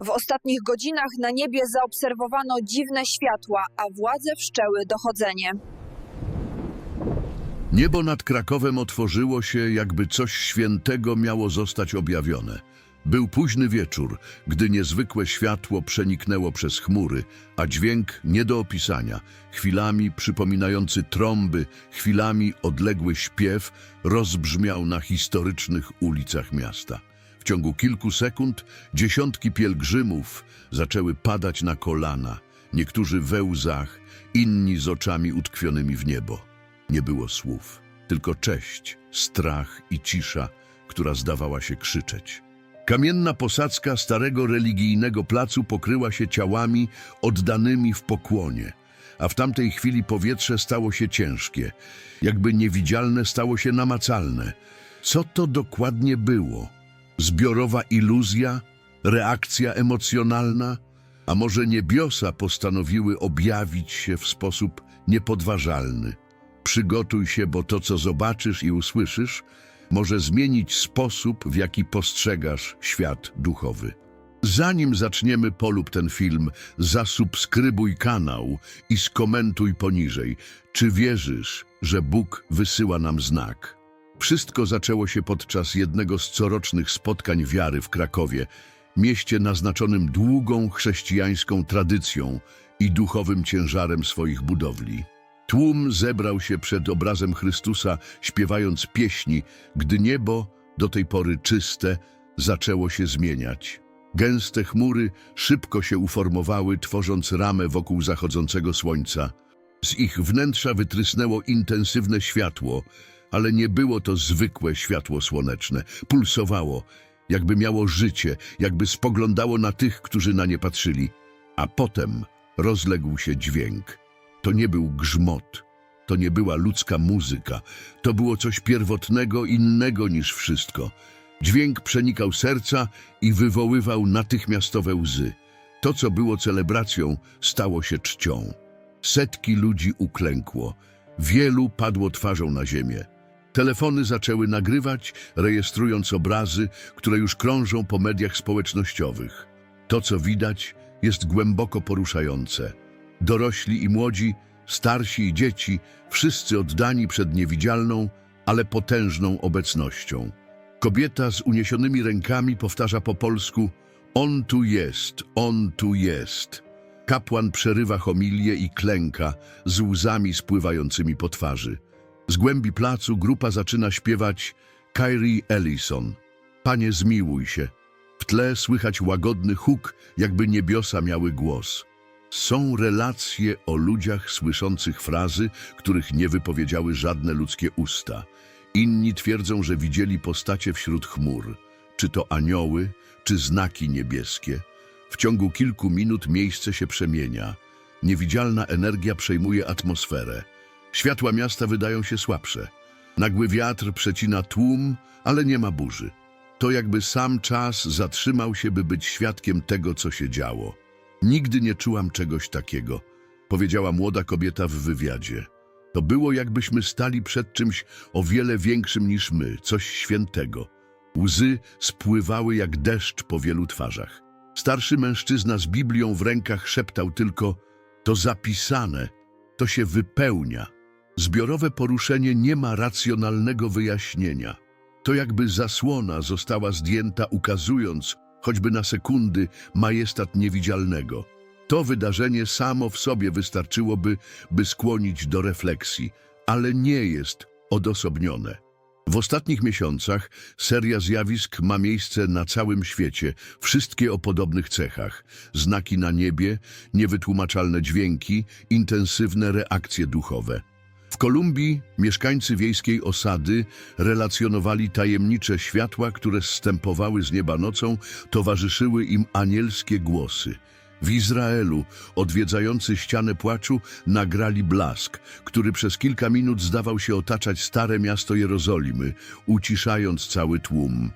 W ostatnich godzinach na niebie zaobserwowano dziwne światła, a władze wszczęły dochodzenie. Niebo nad Krakowem otworzyło się, jakby coś świętego miało zostać objawione. Był późny wieczór, gdy niezwykłe światło przeniknęło przez chmury, a dźwięk nie do opisania, chwilami przypominający trąby, chwilami odległy śpiew, rozbrzmiał na historycznych ulicach miasta. W ciągu kilku sekund dziesiątki pielgrzymów zaczęły padać na kolana, niektórzy we łzach, inni z oczami utkwionymi w niebo. Nie było słów, tylko cześć, strach i cisza, która zdawała się krzyczeć. Kamienna posadzka starego religijnego placu pokryła się ciałami oddanymi w pokłonie, a w tamtej chwili powietrze stało się ciężkie, jakby niewidzialne stało się namacalne. Co to dokładnie było? Zbiorowa iluzja? Reakcja emocjonalna? A może niebiosa postanowiły objawić się w sposób niepodważalny? Przygotuj się, bo to, co zobaczysz i usłyszysz, może zmienić sposób, w jaki postrzegasz świat duchowy. Zanim zaczniemy polub ten film, zasubskrybuj kanał i skomentuj poniżej, czy wierzysz, że Bóg wysyła nam znak. Wszystko zaczęło się podczas jednego z corocznych spotkań wiary w Krakowie, mieście naznaczonym długą chrześcijańską tradycją i duchowym ciężarem swoich budowli. Tłum zebrał się przed obrazem Chrystusa, śpiewając pieśni, gdy niebo, do tej pory czyste, zaczęło się zmieniać. Gęste chmury szybko się uformowały, tworząc ramę wokół zachodzącego słońca. Z ich wnętrza wytrysnęło intensywne światło, ale nie było to zwykłe światło słoneczne. Pulsowało, jakby miało życie, jakby spoglądało na tych, którzy na nie patrzyli. A potem rozległ się dźwięk. To nie był grzmot, to nie była ludzka muzyka, to było coś pierwotnego, innego niż wszystko. Dźwięk przenikał serca i wywoływał natychmiastowe łzy. To, co było celebracją, stało się czcią. Setki ludzi uklękło, wielu padło twarzą na ziemię. Telefony zaczęły nagrywać, rejestrując obrazy, które już krążą po mediach społecznościowych. To, co widać, jest głęboko poruszające. Dorośli i młodzi, starsi i dzieci, wszyscy oddani przed niewidzialną, ale potężną obecnością. Kobieta z uniesionymi rękami powtarza po polsku On tu jest, on tu jest. Kapłan przerywa homilię i klęka z łzami spływającymi po twarzy. Z głębi placu grupa zaczyna śpiewać Kyrie Ellison. Panie zmiłuj się. W tle słychać łagodny huk, jakby niebiosa miały głos. Są relacje o ludziach słyszących frazy, których nie wypowiedziały żadne ludzkie usta. Inni twierdzą, że widzieli postacie wśród chmur, czy to anioły, czy znaki niebieskie. W ciągu kilku minut miejsce się przemienia. Niewidzialna energia przejmuje atmosferę. Światła miasta wydają się słabsze. Nagły wiatr przecina tłum, ale nie ma burzy. To jakby sam czas zatrzymał się, by być świadkiem tego, co się działo. Nigdy nie czułam czegoś takiego, powiedziała młoda kobieta w wywiadzie. To było jakbyśmy stali przed czymś o wiele większym niż my, coś świętego. Łzy spływały jak deszcz po wielu twarzach. Starszy mężczyzna z Biblią w rękach szeptał tylko: To zapisane, to się wypełnia. Zbiorowe poruszenie nie ma racjonalnego wyjaśnienia. To jakby zasłona została zdjęta, ukazując, choćby na sekundy, majestat niewidzialnego. To wydarzenie samo w sobie wystarczyłoby, by skłonić do refleksji, ale nie jest odosobnione. W ostatnich miesiącach seria zjawisk ma miejsce na całym świecie, wszystkie o podobnych cechach. Znaki na niebie, niewytłumaczalne dźwięki, intensywne reakcje duchowe. W Kolumbii mieszkańcy wiejskiej osady relacjonowali tajemnicze światła, które zstępowały z nieba nocą, towarzyszyły im anielskie głosy. W Izraelu odwiedzający ścianę płaczu nagrali blask, który przez kilka minut zdawał się otaczać stare miasto Jerozolimy, uciszając cały tłum.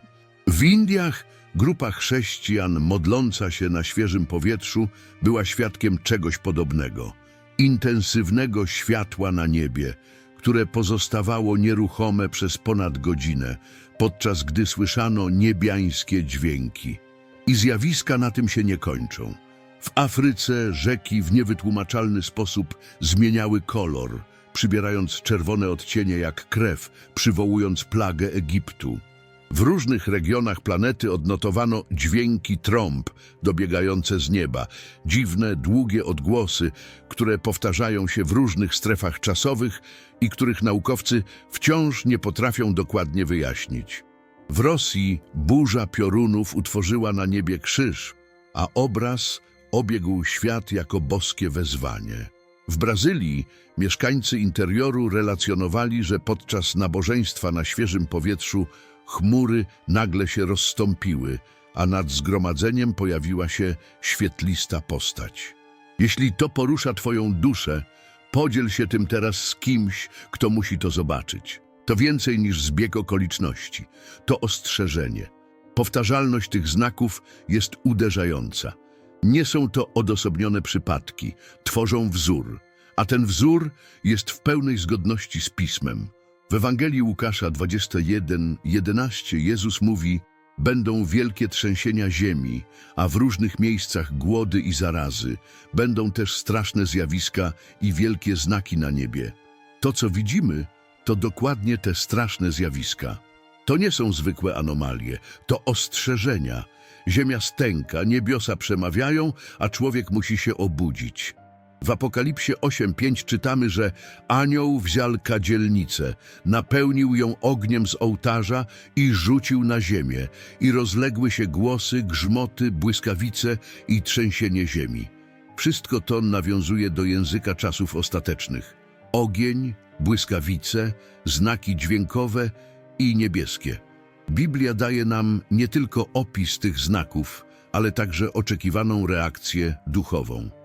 W Indiach grupa chrześcijan modląca się na świeżym powietrzu była świadkiem czegoś podobnego. Intensywnego światła na niebie, które pozostawało nieruchome przez ponad godzinę, podczas gdy słyszano niebiańskie dźwięki. I zjawiska na tym się nie kończą. W Afryce rzeki w niewytłumaczalny sposób zmieniały kolor, przybierając czerwone odcienie jak krew, przywołując plagę Egiptu. W różnych regionach planety odnotowano dźwięki trąb dobiegające z nieba, dziwne, długie odgłosy, które powtarzają się w różnych strefach czasowych i których naukowcy wciąż nie potrafią dokładnie wyjaśnić. W Rosji burza piorunów utworzyła na niebie krzyż, a obraz obiegł świat jako boskie wezwanie. W Brazylii mieszkańcy interioru relacjonowali, że podczas nabożeństwa na świeżym powietrzu chmury nagle się rozstąpiły, a nad zgromadzeniem pojawiła się świetlista postać. Jeśli to porusza Twoją duszę, podziel się tym teraz z kimś, kto musi to zobaczyć. To więcej niż zbieg okoliczności, to ostrzeżenie. Powtarzalność tych znaków jest uderzająca. Nie są to odosobnione przypadki, tworzą wzór, a ten wzór jest w pełnej zgodności z Pismem. W Ewangelii Łukasza 21:11 Jezus mówi: Będą wielkie trzęsienia ziemi, a w różnych miejscach głody i zarazy. Będą też straszne zjawiska i wielkie znaki na niebie. To, co widzimy, to dokładnie te straszne zjawiska. To nie są zwykłe anomalie, to ostrzeżenia. Ziemia stęka, niebiosa przemawiają, a człowiek musi się obudzić. W Apokalipsie 8:5 czytamy, że anioł wziął kadzielnicę, napełnił ją ogniem z ołtarza i rzucił na ziemię, i rozległy się głosy, grzmoty, błyskawice i trzęsienie ziemi. Wszystko to nawiązuje do języka czasów ostatecznych. Ogień, błyskawice, znaki dźwiękowe i niebieskie. Biblia daje nam nie tylko opis tych znaków, ale także oczekiwaną reakcję duchową.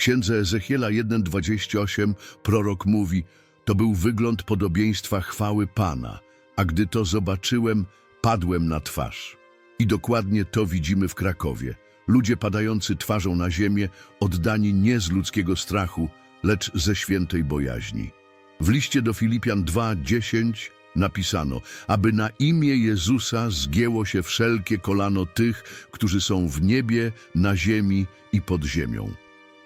Księdze Ezechiela 1:28 prorok mówi: To był wygląd podobieństwa chwały Pana, a gdy to zobaczyłem, padłem na twarz. I dokładnie to widzimy w Krakowie. Ludzie padający twarzą na ziemię, oddani nie z ludzkiego strachu, lecz ze świętej bojaźni. W liście do Filipian 2:10 napisano, aby na imię Jezusa zgięło się wszelkie kolano tych, którzy są w niebie, na ziemi i pod ziemią.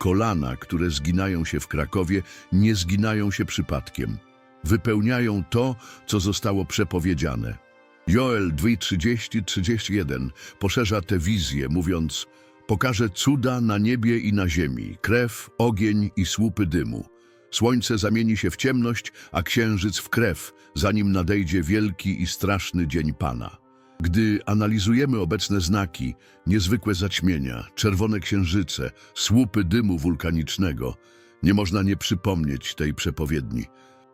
Kolana, które zginają się w Krakowie, nie zginają się przypadkiem. Wypełniają to, co zostało przepowiedziane. Joel 2:30-31 poszerza tę wizję, mówiąc: Pokażę cuda na niebie i na ziemi, krew, ogień i słupy dymu. Słońce zamieni się w ciemność, a księżyc w krew, zanim nadejdzie wielki i straszny dzień Pana. Gdy analizujemy obecne znaki, niezwykłe zaćmienia, czerwone księżyce, słupy dymu wulkanicznego, nie można nie przypomnieć tej przepowiedni.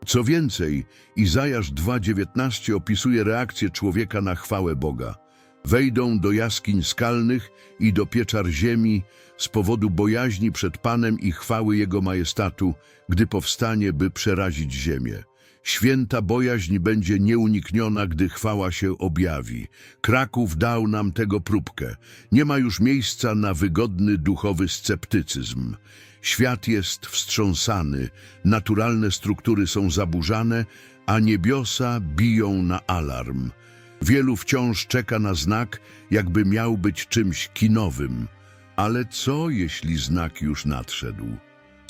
Co więcej, Izajasz 2,19 opisuje reakcję człowieka na chwałę Boga. Wejdą do jaskiń skalnych i do pieczar ziemi z powodu bojaźni przed Panem i chwały Jego majestatu, gdy powstanie, by przerazić ziemię. Święta bojaźń będzie nieunikniona, gdy chwała się objawi. Kraków dał nam tego próbkę. Nie ma już miejsca na wygodny duchowy sceptycyzm. Świat jest wstrząsany, naturalne struktury są zaburzane, a niebiosa biją na alarm. Wielu wciąż czeka na znak, jakby miał być czymś kinowym. Ale co, jeśli znak już nadszedł?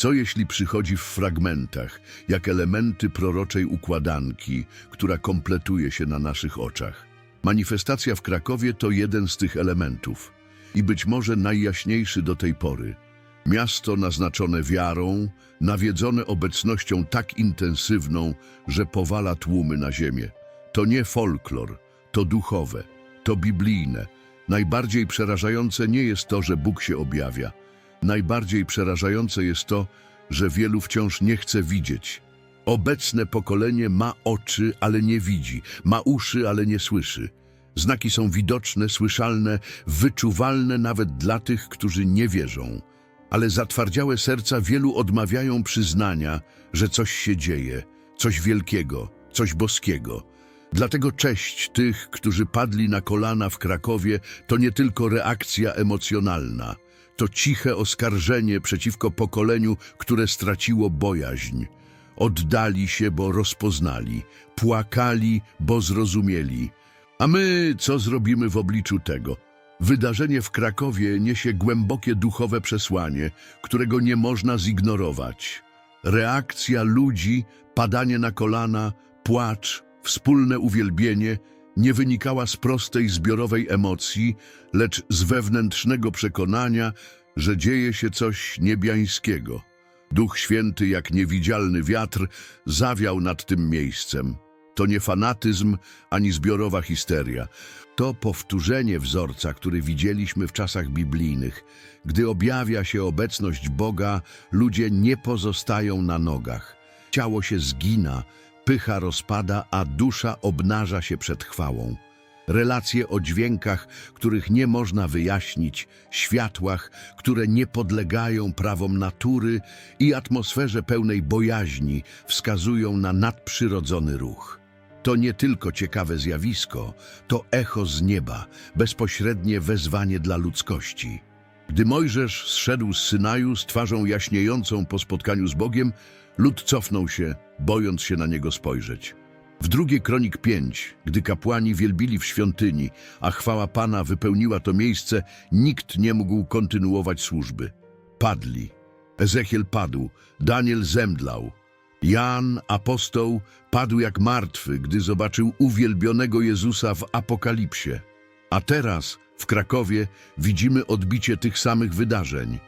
Co jeśli przychodzi w fragmentach, jak elementy proroczej układanki, która kompletuje się na naszych oczach? Manifestacja w Krakowie to jeden z tych elementów i być może najjaśniejszy do tej pory. Miasto naznaczone wiarą, nawiedzone obecnością tak intensywną, że powala tłumy na ziemię. To nie folklor, to duchowe, to biblijne. Najbardziej przerażające nie jest to, że Bóg się objawia. Najbardziej przerażające jest to, że wielu wciąż nie chce widzieć. Obecne pokolenie ma oczy, ale nie widzi, ma uszy, ale nie słyszy. Znaki są widoczne, słyszalne, wyczuwalne nawet dla tych, którzy nie wierzą. Ale zatwardziałe serca wielu odmawiają przyznania, że coś się dzieje, coś wielkiego, coś boskiego. Dlatego cześć tych, którzy padli na kolana w Krakowie, to nie tylko reakcja emocjonalna. To ciche oskarżenie przeciwko pokoleniu, które straciło bojaźń. Oddali się, bo rozpoznali, płakali, bo zrozumieli. A my co zrobimy w obliczu tego? Wydarzenie w Krakowie niesie głębokie duchowe przesłanie, którego nie można zignorować. Reakcja ludzi, padanie na kolana, płacz, wspólne uwielbienie nie wynikała z prostej zbiorowej emocji, lecz z wewnętrznego przekonania, że dzieje się coś niebiańskiego. Duch Święty, jak niewidzialny wiatr, zawiał nad tym miejscem. To nie fanatyzm ani zbiorowa histeria. To powtórzenie wzorca, który widzieliśmy w czasach biblijnych. Gdy objawia się obecność Boga, ludzie nie pozostają na nogach. Ciało się zgina, pycha rozpada, a dusza obnaża się przed chwałą. Relacje o dźwiękach, których nie można wyjaśnić, światłach, które nie podlegają prawom natury i atmosferze pełnej bojaźni wskazują na nadprzyrodzony ruch. To nie tylko ciekawe zjawisko, to echo z nieba, bezpośrednie wezwanie dla ludzkości. Gdy Mojżesz zszedł z Synaju z twarzą jaśniejącą po spotkaniu z Bogiem, lud cofnął się, bojąc się na niego spojrzeć. W drugie Kronik 5, gdy kapłani wielbili w świątyni, a chwała Pana wypełniła to miejsce, nikt nie mógł kontynuować służby. Padli. Ezechiel padł, Daniel zemdlał. Jan, apostoł, padł jak martwy, gdy zobaczył uwielbionego Jezusa w Apokalipsie. A teraz, w Krakowie, widzimy odbicie tych samych wydarzeń.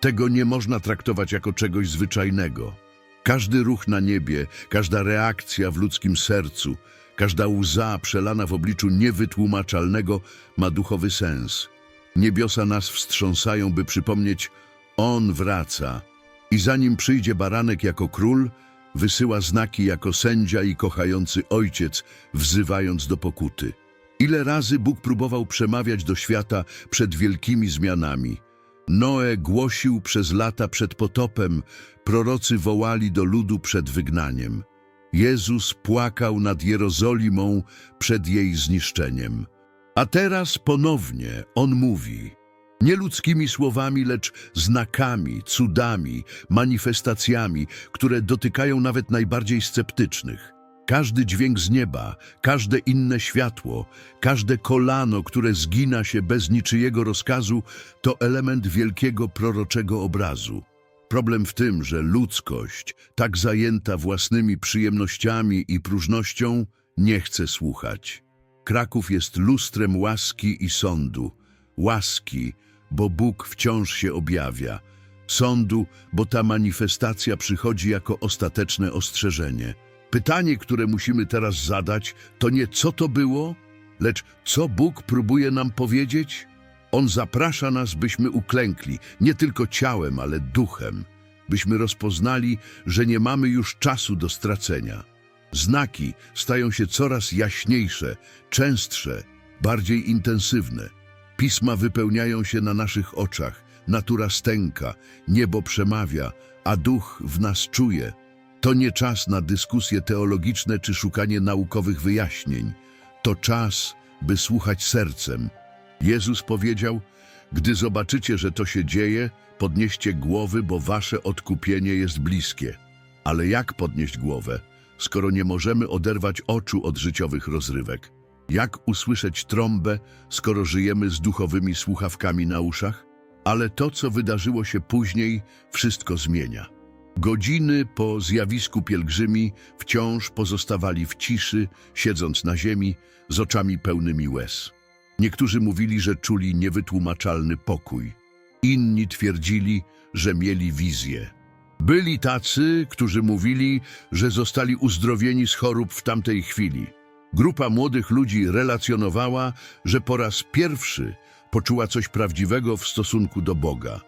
Tego nie można traktować jako czegoś zwyczajnego. Każdy ruch na niebie, każda reakcja w ludzkim sercu, każda łza przelana w obliczu niewytłumaczalnego ma duchowy sens. Niebiosa nas wstrząsają, by przypomnieć, On wraca i zanim przyjdzie baranek jako król, wysyła znaki jako sędzia i kochający ojciec, wzywając do pokuty. Ile razy Bóg próbował przemawiać do świata przed wielkimi zmianami. Noe głosił przez lata przed potopem, prorocy wołali do ludu przed wygnaniem. Jezus płakał nad Jerozolimą przed jej zniszczeniem. A teraz ponownie On mówi, nie ludzkimi słowami, lecz znakami, cudami, manifestacjami, które dotykają nawet najbardziej sceptycznych. Każdy dźwięk z nieba, każde inne światło, każde kolano, które zgina się bez niczyjego rozkazu, to element wielkiego proroczego obrazu. Problem w tym, że ludzkość, tak zajęta własnymi przyjemnościami i próżnością, nie chce słuchać. Kraków jest lustrem łaski i sądu. Łaski, bo Bóg wciąż się objawia. Sądu, bo ta manifestacja przychodzi jako ostateczne ostrzeżenie. Pytanie, które musimy teraz zadać, to nie co to było, lecz co Bóg próbuje nam powiedzieć? On zaprasza nas, byśmy uklękli, nie tylko ciałem, ale duchem, byśmy rozpoznali, że nie mamy już czasu do stracenia. Znaki stają się coraz jaśniejsze, częstsze, bardziej intensywne. Pisma wypełniają się na naszych oczach, natura stęka, niebo przemawia, a duch w nas czuje. To nie czas na dyskusje teologiczne czy szukanie naukowych wyjaśnień. To czas, by słuchać sercem. Jezus powiedział, gdy zobaczycie, że to się dzieje, podnieście głowy, bo wasze odkupienie jest bliskie. Ale jak podnieść głowę, skoro nie możemy oderwać oczu od życiowych rozrywek? Jak usłyszeć trąbę, skoro żyjemy z duchowymi słuchawkami na uszach? Ale to, co wydarzyło się później, wszystko zmienia. Godziny po zjawisku pielgrzymi wciąż pozostawali w ciszy, siedząc na ziemi, z oczami pełnymi łez. Niektórzy mówili, że czuli niewytłumaczalny pokój. Inni twierdzili, że mieli wizję. Byli tacy, którzy mówili, że zostali uzdrowieni z chorób w tamtej chwili. Grupa młodych ludzi relacjonowała, że po raz pierwszy poczuła coś prawdziwego w stosunku do Boga.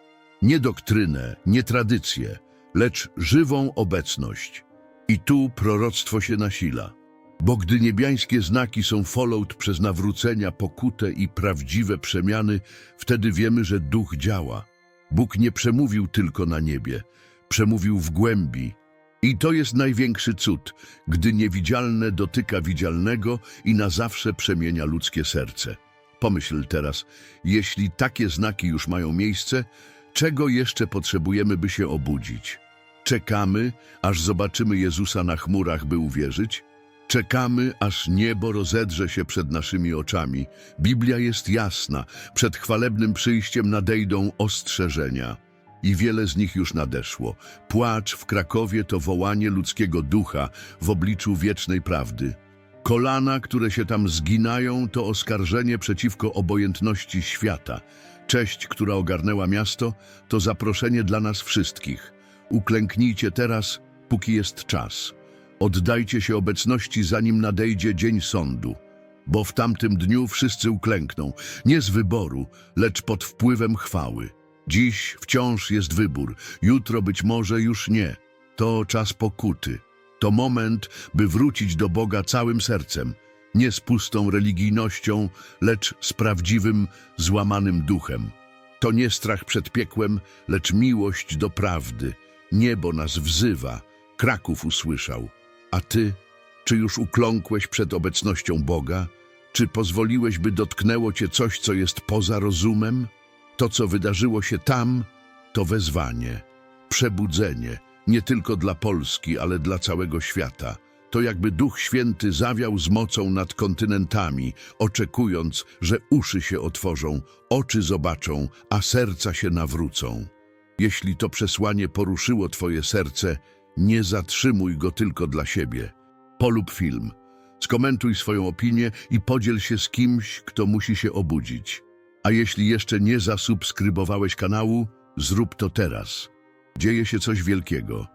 Nie doktrynę, nie tradycję, lecz żywą obecność. I tu proroctwo się nasila. Bo gdy niebiańskie znaki są followed przez nawrócenia, pokutę i prawdziwe przemiany, wtedy wiemy, że Duch działa. Bóg nie przemówił tylko na niebie, przemówił w głębi. I to jest największy cud, gdy niewidzialne dotyka widzialnego i na zawsze przemienia ludzkie serce. Pomyśl teraz, jeśli takie znaki już mają miejsce, czego jeszcze potrzebujemy, by się obudzić? Czekamy, aż zobaczymy Jezusa na chmurach, by uwierzyć? Czekamy, aż niebo rozedrze się przed naszymi oczami. Biblia jest jasna. Przed chwalebnym przyjściem nadejdą ostrzeżenia. I wiele z nich już nadeszło. Płacz w Krakowie to wołanie ludzkiego ducha w obliczu wiecznej prawdy. Kolana, które się tam zginają, to oskarżenie przeciwko obojętności świata. Cześć, która ogarnęła miasto, to zaproszenie dla nas wszystkich. Uklęknijcie teraz, póki jest czas. Oddajcie się obecności, zanim nadejdzie dzień sądu. Bo w tamtym dniu wszyscy uklękną, nie z wyboru, lecz pod wpływem chwały. Dziś wciąż jest wybór, jutro być może już nie. To czas pokuty. To moment, by wrócić do Boga całym sercem, nie z pustą religijnością, lecz z prawdziwym, złamanym duchem. To nie strach przed piekłem, lecz miłość do prawdy. Niebo nas wzywa, Kraków usłyszał. A ty, czy już ukląkłeś przed obecnością Boga? Czy pozwoliłeś, by dotknęło cię coś, co jest poza rozumem? To, co wydarzyło się tam, to wezwanie, przebudzenie, nie tylko dla Polski, ale dla całego świata. To jakby Duch Święty zawiał z mocą nad kontynentami, oczekując, że uszy się otworzą, oczy zobaczą, a serca się nawrócą. Jeśli to przesłanie poruszyło Twoje serce, nie zatrzymuj go tylko dla siebie. Polub film, skomentuj swoją opinię i podziel się z kimś, kto musi się obudzić. A jeśli jeszcze nie zasubskrybowałeś kanału, zrób to teraz. Dzieje się coś wielkiego.